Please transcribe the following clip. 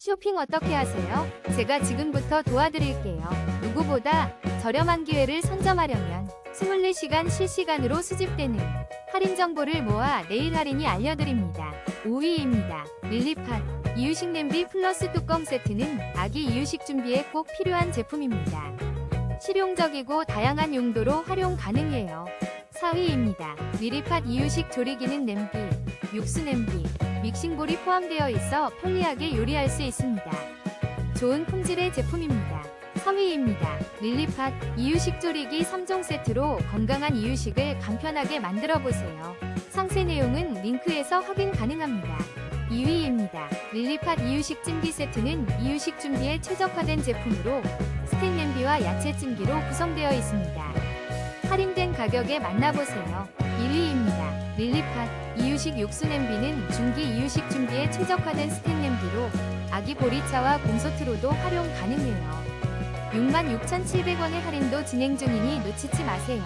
쇼핑 어떻게 하세요? 제가 지금부터 도와드릴게요. 누구보다 저렴한 기회를 선점하려면 24시간 실시간으로 수집되는 할인 정보를 모아 내일 할인이 알려드립니다. 5위입니다. 릴리팟 이유식 냄비 플러스 뚜껑 세트는 아기 이유식 준비에 꼭 필요한 제품입니다. 실용적이고 다양한 용도로 활용 가능해요. 4위입니다. 릴리팟 이유식 조리기능 냄비, 육수 냄비, 믹싱볼이 포함되어 있어 편리하게 요리할 수 있습니다. 좋은 품질의 제품입니다. 3위입니다. 릴리팟 이유식 조리기 3종 세트로 건강한 이유식을 간편하게 만들어 보세요. 상세 내용은 링크에서 확인 가능합니다. 2위입니다. 릴리팟 이유식 찜기 세트는 이유식 준비에 최적화된 제품으로 스텐 냄비와 야채 찜기로 구성되어 있습니다. 할인된 가격에 만나보세요. 1위입니다. 릴리팟 이유식 육수 냄비는 중기 이유식 준비에 최적화된 스텐 냄비로 아기 보리차와 곰소트로도 활용 가능해요. 66,700원의 할인도 진행 중이니 놓치지 마세요.